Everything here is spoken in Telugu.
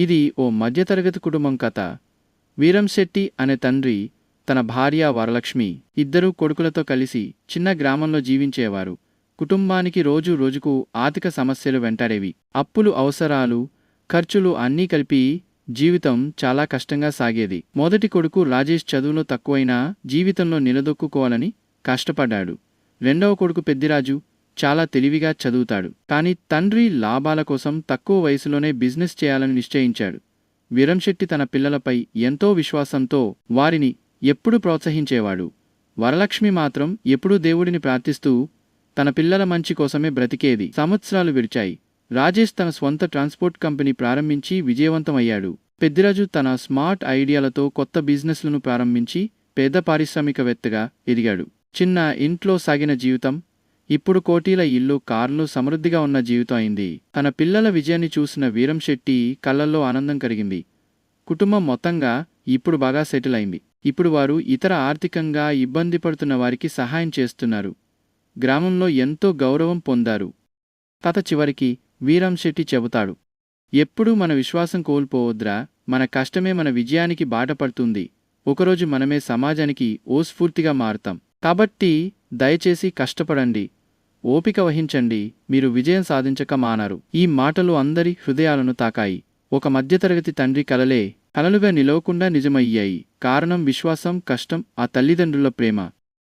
ఇది ఓ మధ్యతరగతి కుటుంబం కథ. వీరంశెట్టి అనే తండ్రి తన భార్య వరలక్ష్మి ఇద్దరూ కొడుకులతో కలిసి చిన్న గ్రామంలో జీవించేవారు. కుటుంబానికి రోజు రోజుకు ఆర్థిక సమస్యలు వెంటాడేవి. అప్పులు అవసరాలు ఖర్చులు అన్నీ కలిపి జీవితం చాలా కష్టంగా సాగేది. మొదటి కొడుకు రాజేష్ చదువులో తక్కువైనా జీవితంలో నిలదొక్కుకోవాలని కష్టపడ్డాడు. రెండవ కొడుకు పెద్దిరాజు చాలా తెలివిగా చదువుతాడు. కానీ తండ్రి లాభాల కోసం తక్కువ వయసులోనే బిజినెస్ చేయాలని నిశ్చయించాడు. వీరంశెట్టి తన పిల్లలపై ఎంతో విశ్వాసంతో వారిని ఎప్పుడు ప్రోత్సహించేవాడు. వరలక్ష్మి మాత్రం ఎప్పుడూ దేవుడిని ప్రార్థిస్తూ తన పిల్లల మంచి కోసమే బ్రతికేది. సంవత్సరాలు విడిచాయి. రాజేష్ తన స్వంత ట్రాన్స్పోర్ట్ కంపెనీ ప్రారంభించి విజయవంతమయ్యాడు పెద్దిరాజు తన స్మార్ట్ ఐడియాలతో కొత్త బిజినెస్లను ప్రారంభించి పేద పారిశ్రామికవేత్తగా ఎదిగాడు. చిన్న ఇంట్లో సాగిన జీవితం ఇప్పుడు కోటీల ఇల్లు కార్లు సమృద్ధిగా ఉన్న జీవితం అయింది. తన పిల్లల విజయాన్ని చూసిన వీరంశెట్టి కళ్ళల్లో ఆనందం కలిగింది కుటుంబం మొత్తంగా ఇప్పుడు బాగా సెటిల్ అయింది. ఇప్పుడు వారు ఇతర ఆర్థికంగా ఇబ్బంది పడుతున్న వారికి సహాయం చేస్తున్నారు. గ్రామంలో ఎంతో గౌరవం పొందారు. కథ చివరికి వీరంశెట్టి చెబుతాడు. ఎప్పుడూ మన విశ్వాసం కోల్పోవద్రా మన కష్టమే మన విజయానికి బాటపడుతుంది ఒకరోజు మనమే సమాజానికి ఓస్ఫూర్తిగా మారుతాం. కాబట్టి దయచేసి కష్టపడండి. ఓపిక వహించండి మీరు విజయం సాధించక మానరు. ఈ మాటలు అందరి హృదయాలను తాకాయి. ఒక మధ్యతరగతి తండ్రి కలలే కలలుగా నిలవకుండా నిజమయ్యాయి. కారణం విశ్వాసం కష్టం ఆ తల్లిదండ్రుల ప్రేమ.